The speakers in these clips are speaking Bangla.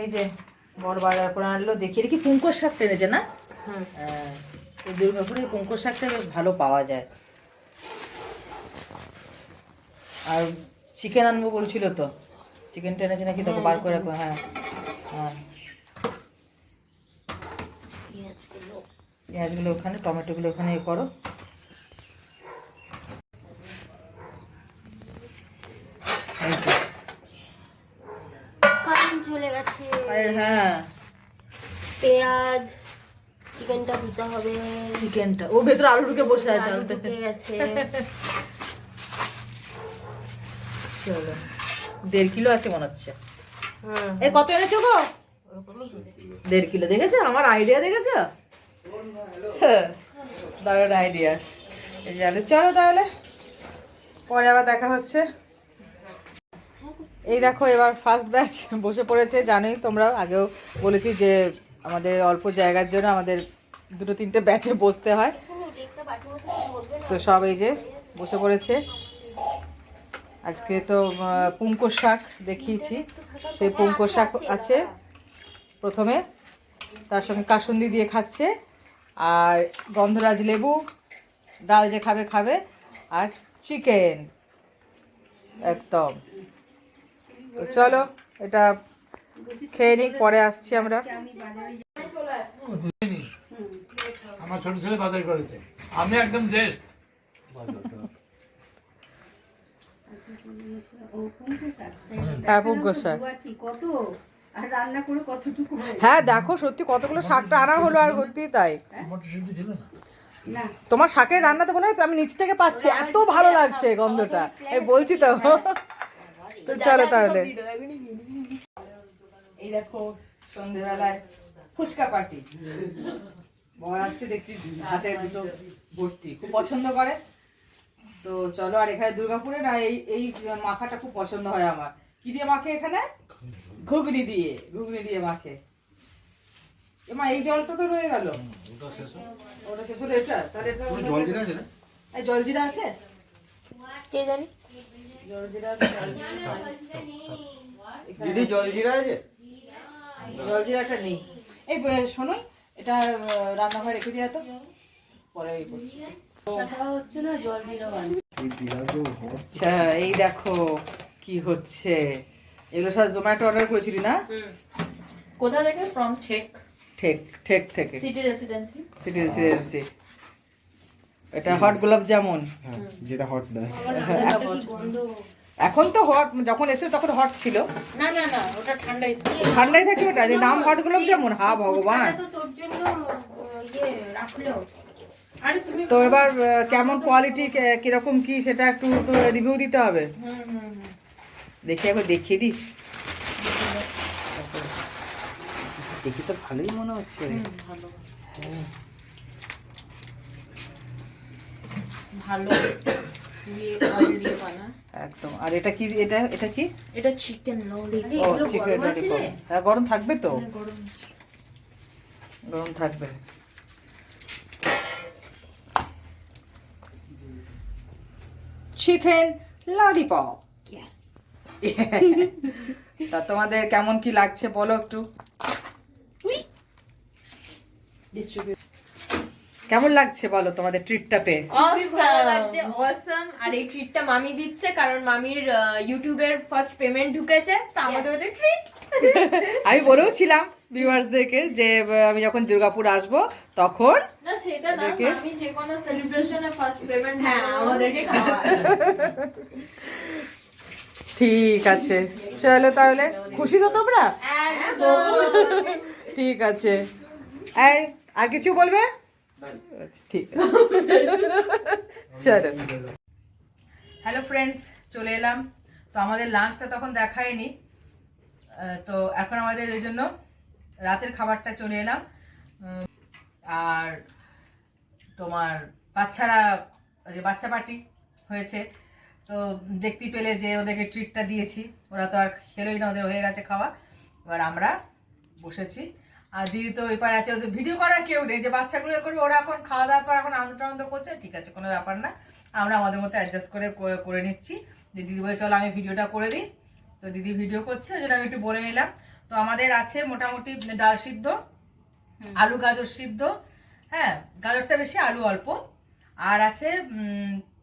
এই যে বড় বাজার করে আনলো দেখি দেখি পুঙ্কর শাক টেনেছে না? হ্যাঁ এই দুর্গাপুরে পুঙ্কর শাকটা বেশ ভালো পাওয়া যায়। আর চিকেন আনব বলছিল তো চিকেন টেনেছে নাকি তোকে বার করে রাখব হ্যাঁ। হ্যাঁ। পেঁয়াজগুলো। পেঁয়াজগুলো ওখানে টমেটোগুলো ওখানে এ করো। চলে গেছে। আরে হ্যাঁ। পেঁয়াজ চিকেনটা ধুতে হবে। চিকেনটা ও ভেতরে আলু ঢুকে বসে আছে আলু ঢুকে গেছে। চলো। দেড় কিলো আছে মনে হচ্ছে। এ কত এনেছো গো? দেড় কিলো। দেখেছ? আমার আইডিয়া দেখেছ? হ্যাঁ, দারুণ আইডিয়া চলো তাহলে। পরে আবার দেখা হচ্ছে। এই দেখো এবার ফার্স্ট ব্যাচ বসে পড়েছে জানোই তোমরা আগেও বলেছি যে আমাদের অল্প জায়গার জন্য আমাদের দুটো তিনটে ব্যাচে বসতে হয়? তো সব এই যে বসে পড়েছে। আজকে তো আহ, পুঙ্কর শাক দেখিয়েছি। সেই পুঙ্কর শাক আছে প্রথমে তার সঙ্গে কাসুন্দি দিয়ে খাচ্ছে। আর গন্ধরাজ লেবু ডাল যে খাবে খাবে। আর চিকেন একদম। তো চলো এটা খেয়ে নিই পরে আসছি আমরা। আমার ছোট ছেলে বাজার করেছে। আমি একদম হ্যাঁ হয়? হ্যাঁ দেখো সত্যি কতগুলো শাকটা আনা হলো আর সত্যি তাই। তোমার শাকের রান্নাতে বলে আমি নিচ থেকে পাচ্ছি এত ভালো লাগছে গন্ধটা। এই বলছি তো। তো চলো তাহলে। এই দেখো সন্ধেবেলায় ফুচকা পার্টি বর আসছে দেখছি হাতে দুটো ভর্তি খুব পছন্দ করে। তো চলো আর এখানে দুর্গাপুরে না এই এই মাখাটা খুব পছন্দ হয় আমার। কি দিয়ে মাখে এখানে? ঘুগনি দিয়ে ঘুগনি দিয়ে মাখে। এমা এই জলটা তো রয়ে গেল। ওটা শেষ হলো। এটা? তাহলে এটা জলজিরা আছে এই জলজিরা আছে? কে জানি? জলজিরা দিদি জলজিরা আছে? জলজিরাটা নেই। এই শোনোই এটা রান্নাঘরে রেখে দিয়ে তো। পরে করছি হচ্ছে না জল দিলেও আচ্ছা এই দেখো কি হচ্ছে। এগুলো সব জোম্যাটো অর্ডার করেছিলি না? কোথা থেকে? ফ্রম ঠেক। ঠেক ঠেক থেকে। City residency. City residency. এটা হট গোলাপ জামুন। হ্যাঁ যেটা হট দেয় এখন তো হট যখন এসে তখন হট ছিল। না না না ওটা ঠান্ডাই থাকে। ঠান্ডায় থাকে ওটা যে নাম হট গোলাপ জামুন? হা ভগবান তো তোর জন্য আহ, ইয়ে রাখল তো এবার কেমন কোয়ালিটি কীরকম কি সেটা একটু তো রিভিউ দিতে হবে। দেখি একবার দেখিয়ে দিই। দেখি তো ভালোই মনে হচ্ছে। ভালো। ভালো দিয়ে অয়েল দিয়ে বানা। একদম। আর এটা কি এটা এটা কি? এটা চিকেন ললি ও চিকেন ললিপপ হ্যাঁ গরম থাকবে তো? গরম। গরম থাকবে। চিকেন ললিপপ ইয়েস তা তোমাদের কেমন কি লাগছে বলো একটু? ডিস্ট্রিবিউট কেমন লাগছে বলো তোমাদের ট্রিটটা পেয়ে? ভালো লাগছে অসম আর এই ট্রিটটা মামি দিচ্ছে কারণ মামির ইউটিউবের ফার্স্ট পেমেন্ট ঢুকেছে তো আমাদের ওদের ট্রিট আমি বলেও ছিলাম ভিউয়ার্সদেরকে যে আমি যখন দুর্গাপুর আসব তখন না সেটা না আমি যে কোনো সেলিব্রেশনে ফার্স্ট পেমেন্ট হ্যাঁ আমাদেরকে খাওয়া ঠিক আছে। চলো তাহলে খুশি তো তোমরা? ঠিক আছে। এই আর কিছু বলবে? হ্যালো ফ্রেন্ডস চলে এলাম। তো আমাদের লাঞ্চটা তখন দেখায়নি। তো এখন আমাদের এই জন্য রাতের খাবারটা চলে এলাম। আর তোমার বাচ্চারা যে বাচ্চা পার্টি হয়েছে, তো দেখতে পেলে যে ওদেরকে ট্রিটটা দিয়েছি। ওরা তো আর খেলোই না, ওদের হয়ে গেছে খাওয়া। এবার আমরা বসেছি। আর দিদি তো পারে আছে ওদের ভিডিও করার কেউ নেই। যে বাচ্চাগুলো এ করবে ওরা এখন খাওয়া দাওয়ার পর এখন আনন্দ টানন্দ করছে ঠিক আছে কোনো ব্যাপার না। আমরা আমাদের মতো অ্যাডজাস্ট করে করে- করে নিচ্ছি। যে দিদি বলে চলো আমি ভিডিওটা করে দিই। তো দিদি ভিডিও করছে ওই জন্য আমি একটু বলে নিলাম। তো আমাদের আছে মোটামুটি ডাল সিদ্ধ আলু গাজর সিদ্ধ হ্যাঁ গাজরটা বেশি আলু অল্প। আর আছে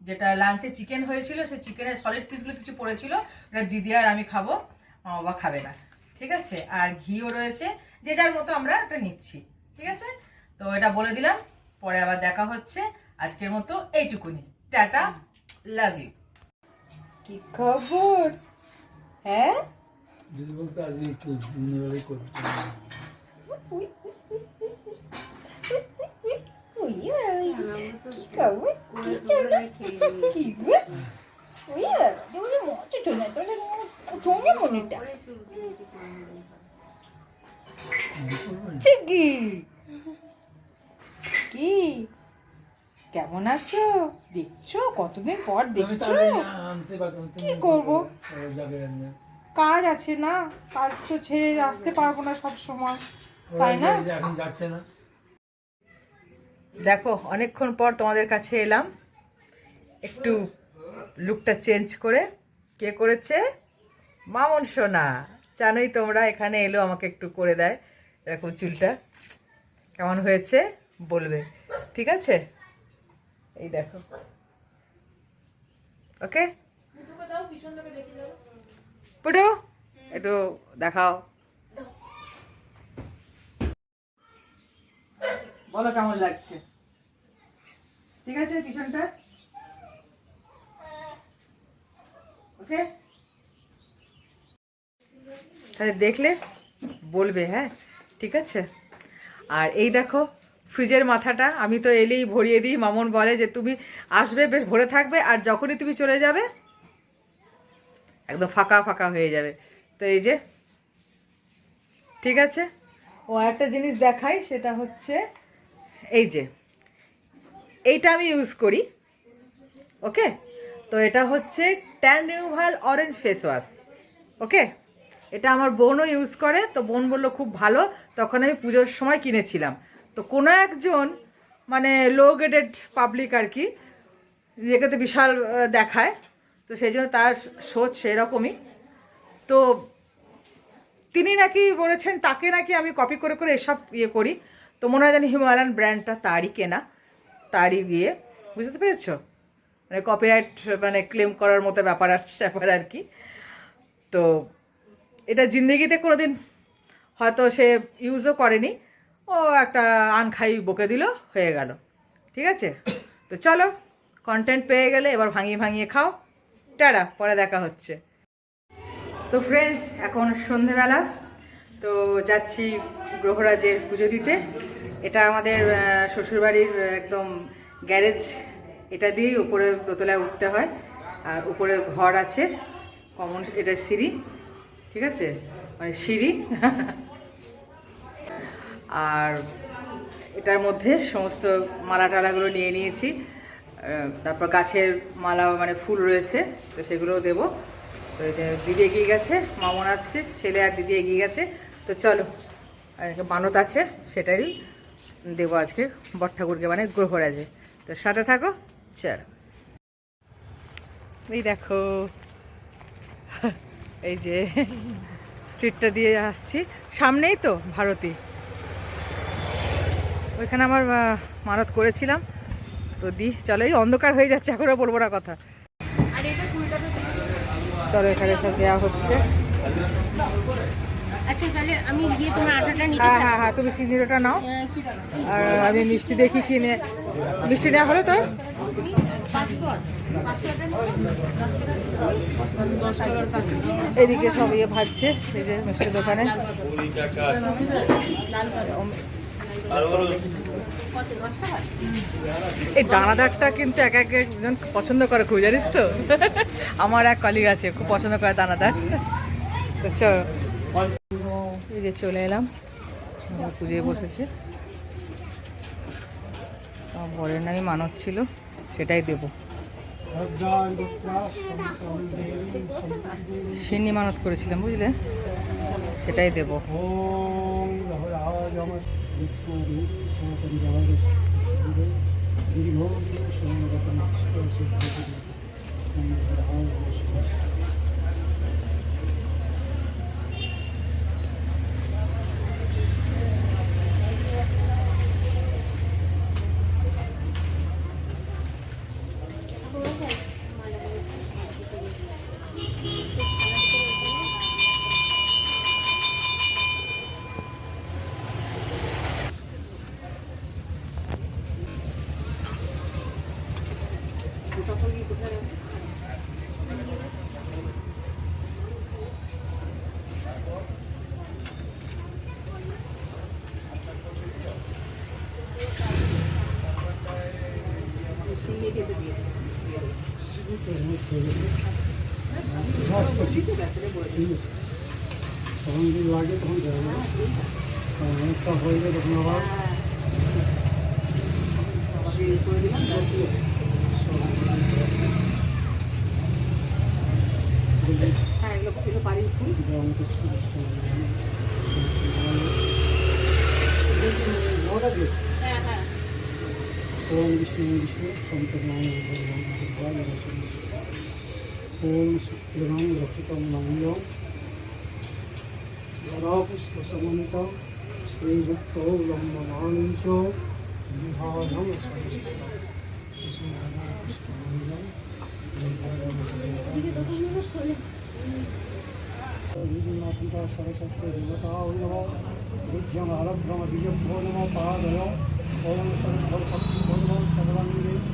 যেটা লাঞ্চে চিকেন হয়েছিল সেই চিকেনের সলিড পিসগুলো কিছু পড়েছিল ওটা দিদি আর আমি খাব আমার বাবা খাবে না। ঠিক আছে? আর ঘিও রয়েছে যে যার মতো আমরা এটা নিচ্ছি ঠিক আছে তো এটা বলে দিলাম পরে আবার দেখা হচ্ছে আজকের মতো এইটুকুনি টাটা লাভ ইউ কি খবর হ্যাঁ যদি বলতো আজকে একটু দিনের বেলায় করতে চিকি। কি? কেমন আছো? দেখছ? কতদিন পর দেখছ? কি করব? কাজ আছে না? কাজ তো ছেড়ে আসতে পারব না সব সময় তাই না? যাচ্ছে না। দেখো অনেকক্ষণ পর তোমাদের কাছে এলাম। একটু লুকটা চেঞ্জ করে। কে করেছে? মামন সোনা। জানোই তোমরা এখানে এলো আমাকে একটু করে দেয়। এরকম চুলটা কেমন হয়েছে বলবে। ঠিক আছে? এই দেখো। ওকে? পুটো একটু দেখাও। বলো কেমন লাগছে? ঠিক আছে পিছনটা? ওকে? তাহলে দেখলে বলবে হ্যাঁ? ঠিক আছে? আর এই দেখো, ফ্রিজের মাথাটা আমি তো এলেই ভরিয়ে দিই। মামন বলে যে, তুমি আসবে, বেশ ভরে থাকবে, আর যখনই তুমি চলে যাবে, একদম ফাঁকা ফাঁকা হয়ে যাবে। তো এই যে, ঠিক আছে? ও একটা জিনিস দেখাই, সেটা হচ্ছে, এই যে, এইটা আমি ইউজ করি, ওকে? তো এটা হচ্ছে tan removal orange face wash okay? এটা আমার বোনও ইউজ করে, তো বোন বলল খুব ভালো, তখন আমি পুজোর সময় কিনেছিলাম। তো কোনো একজন মানে লো গ্রেডেড পাবলিক আর কি, নিজেকে তো বিশাল দেখায়, তো সেই জন্য তার সোচ সেরকমই। তো তিনি নাকি বলেছেন, তাকে নাকি আমি কপি করে করে এসব ইয়ে করি। তো মনে হয় জানি হিমালয়ান ব্র্যান্ডটা তারই কেনা, তারই গিয়ে। বুঝতে পেরেছ? মানে কপিরাইট মানে ক্লেম করার মতো ব্যাপার আর ব্যাপার আর কি। তো এটা জিন্দগিতে কোনোদিন হয়তো সে ইউজও করেনি। ও একটা আনখাই বকে দিল, হয়ে গেল। ঠিক আছে? তো চলো কন্টেন্ট পেয়ে গেলে এবার ভাঙিয়ে ভাঙিয়ে খাও। টাটা, পরে দেখা হচ্ছে। তো ফ্রেন্ডস এখন সন্ধেবেলা। তো যাচ্ছি গ্রহরাজে পুজো দিতে। এটা আমাদের শ্বশুরবাড়ির একদম গ্যারেজ এটা দিয়েই উপরে দোতলায় উঠতে হয়। আর উপরে ঘর আছে। কমন, এটা সিঁড়ি। ঠিক আছে? মানে সিঁড়ি। আর এটার মধ্যে সমস্ত মালা টালাগুলো নিয়ে নিয়েছি। তারপর গাছের মালা মানে ফুল রয়েছে, তো সেগুলোও দেবো। তো দিদি এগিয়ে গেছে, মামন আসছে, ছেলে আর দিদি এগিয়ে গেছে। তো চলো মানত আছে সেটারই দেবো আজকে বট ঠাকুরকে মানে গ্রহরাজে। তো সাথে থাকো, চলো। এই দেখো এই যে স্ট্রিটটা দিয়ে আসছি। সামনেই তো ভারতী। ওইখানে আমার মানত করেছিলাম। তো দি চলো এই অন্ধকার হয়ে যাচ্ছে এখনও বলব না কথা। চলো এখানে সব দেওয়া হচ্ছে। আচ্ছা তাহলে আমি গিয়ে তোমার আটাটা নিতে হ্যাঁ হ্যাঁ হ্যাঁ তুমি সিঁদুরটা নাও। আর আমি মিষ্টি দেখি কিনে। মিষ্টি নেওয়া হলো তো এদিকে সব ইয়ে ভাজছে এই যে মিষ্টির দোকানে। এই দানাদারটা কিন্তু এক এক একজন পছন্দ করে খুব জানিস তো? আমার এক কলিগ আছে খুব পছন্দ করে দানাদার। তো চল। এই যে চলে এলাম। পুজোয় বসেছে। আমার বরের নামই মানত ছিল। সেটাই দেব। সিন্নি মানত করেছিলাম বুঝলে? সেটাই দেব। তখন যদি লাগে তখন অনেকটা হয়ে যাবে তখন আবার হ্যাঁ এগুলো এগুলো বাড়ি ফুল ওম Vishnu Vishnu kung lumang nakita mo ng iyo. Marapos ko sa manita, stringat ko lang mamahalin siyo, hindi halang sa isisya. Kasi marapos ko ng iyo, hindi halang sa isisya. Hindi natin ka sa isang pwede na tao nyo. Bigyang harap ng bigyang po naman pa kayo. Kaya sa isang pwede naman sa maraming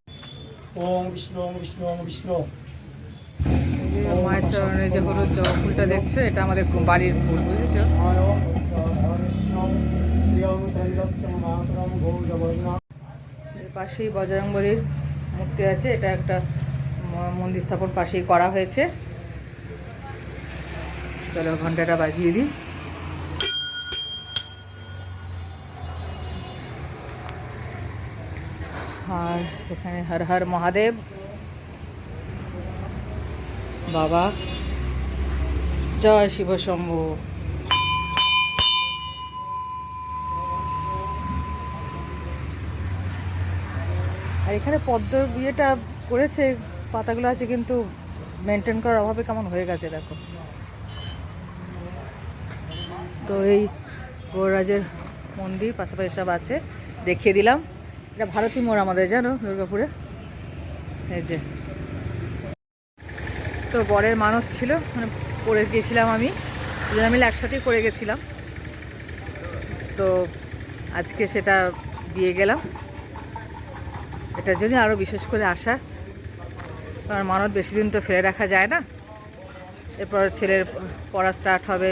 ওম বিষ্ণু ওম বিষ্ণু ওম বিষ্ণু। মায়ের চরণে যে হলুদ জবা ফুলটা দেখছ এটা আমাদের বাড়ির ফুল বুঝেছ? এর পাশেই বজরংবলীর মূর্তি আছে এটা একটা মন্দির স্থাপন পাশেই করা হয়েছে। চলো ঘন্টাটা বাজিয়ে দিই। আর এখানে হর হর মহাদেব। বাবা, জয় শিব শম্ভু। আর এখানে পদ্ম বিয়েটা করেছে, পাতাগুলো আছে কিন্তু মেনটেন করার অভাবে কেমন হয়ে গেছে দেখো। তো এই গৌরাজের মন্দির, পাশাপাশি সব আছে, দেখিয়ে দিলাম। এটা ভারতী মোড় আমাদের, জানো, দুর্গাপুরে? এই যে। তো বরের মানত ছিল মানে পড়ে গেছিলাম আমি, দুজনে মিলে একসাথেই করে গেছিলাম। তো আজকে সেটা দিয়ে গেলাম। এটার জন্য আরও বিশেষ করে আসা কারণ মানত বেশি দিন তো ফেলে রাখা যায় না। এরপর ছেলের পড়া স্টার্ট হবে,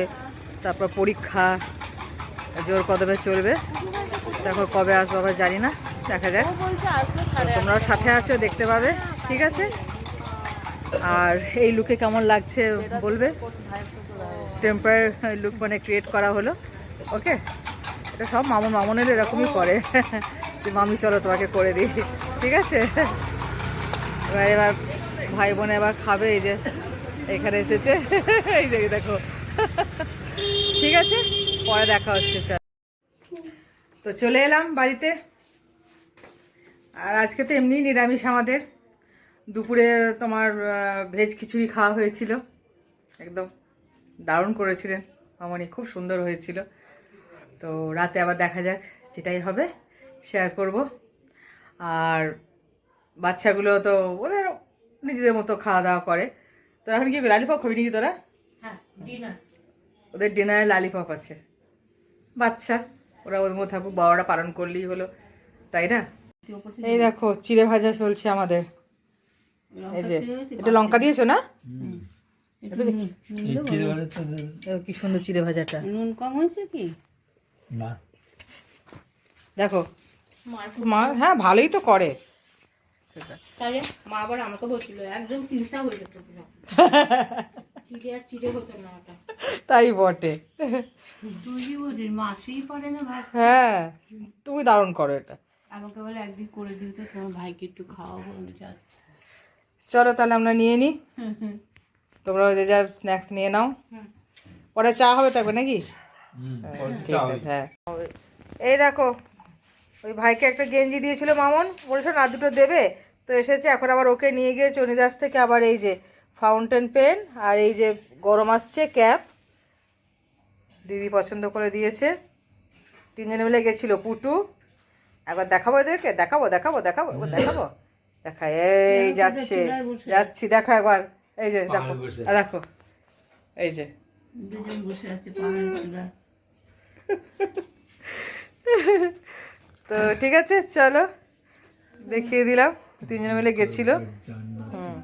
তারপর পরীক্ষা, জোর কদমে চলবে। তারপর কবে আসব আবার জানি না। দেখা যাক। তোমরাও সাথে আছো, দেখতে পাবে, ঠিক আছে? আর এই লুকে কেমন লাগছে বলবে? টেম্পার লুক মানে ক্রিয়েট করা হলো ওকে এটা সব মামুন মামুনের এরকমই করে যে, মামি, চলো তোমাকে করে দিই। ঠিক আছে? এবার এবার ভাই বোনে এবার খাবে, এই যে এখানে এসেছে। এই যে দেখো। ঠিক আছে? পরে দেখা হচ্ছে, চল। তো চলে এলাম বাড়িতে। আর আজকে তো এমনি নিরামিষ আমাদের। দুপুরে তোমার ভেজ খিচুড়ি খাওয়া হয়েছিল। একদম দারুণ করেছিলেন মামনি খুব সুন্দর হয়েছিল। তো রাতে আবার দেখা যাক যেটাই হবে শেয়ার করব। আর বাচ্চাগুলো তো ওদের নিজেদের মতো খাওয়া দাওয়া করে। তোরা এখন কি লালিপপ খাবি নাকি তোরা? হ্যাঁ ওদের ডিনারে লালিপপ আছে। বাচ্চা ওরা ওর মধ্যে থাকুক বাবারা পালন করলেই হলো তাই না? এই দেখো। চিড়ে ভাজা চলছে আমাদের। এই যে এটা লঙ্কা দিয়েছ না? কি সুন্দর চিড়ে ভাজাটা। নুন কম হয়েছে কি? না। দেখো মা হ্যাঁ ভালোই তো করে। তাহলে মা আবার আমাকে বলছিল একদম তিনটা হয়ে যেত পুরো চিড়ে আর চিড়ে হতো না ওটা। তাই বটে। পড়ে না হ্যাঁ তুমি দারুণ করো এটা। আমাকে বলে একদিন করে তো তোমার ভাইকে একটু খাওয়াবো আমি যাচ্ছি। চলো তাহলে আমরা নিয়ে নিই তোমরা যে যা স্ন্যাক্স নিয়ে নাও। পরে চা হবে থাকবে নাকি? হ্যাঁ, ঠিক আছে হ্যাঁ। এই দেখো ওই ভাইকে একটা গেঞ্জি দিয়েছিল মামন। বলেছিল না দুটো দেবে। তো এসেছে এখন আবার ওকে নিয়ে গিয়ে চনিদাস থেকে আবার এই যে ফাউন্টেন পেন আর এই যে গরম আসছে ক্যাপ দিদি পছন্দ করে দিয়েছে। তিনজনে মিলে গেছিল পুটু। একবার দেখাবো এদেরকে? দেখাবো দেখাবো দেখাবো একবার দেখাবো? দেখা এই যাচ্ছে যাচ্ছি দেখো একবার। এই যে দেখো দেখো এই যে। তো ঠিক আছে চলো। দেখিয়ে দিলাম তিনজন মিলে গেছিল। হুম।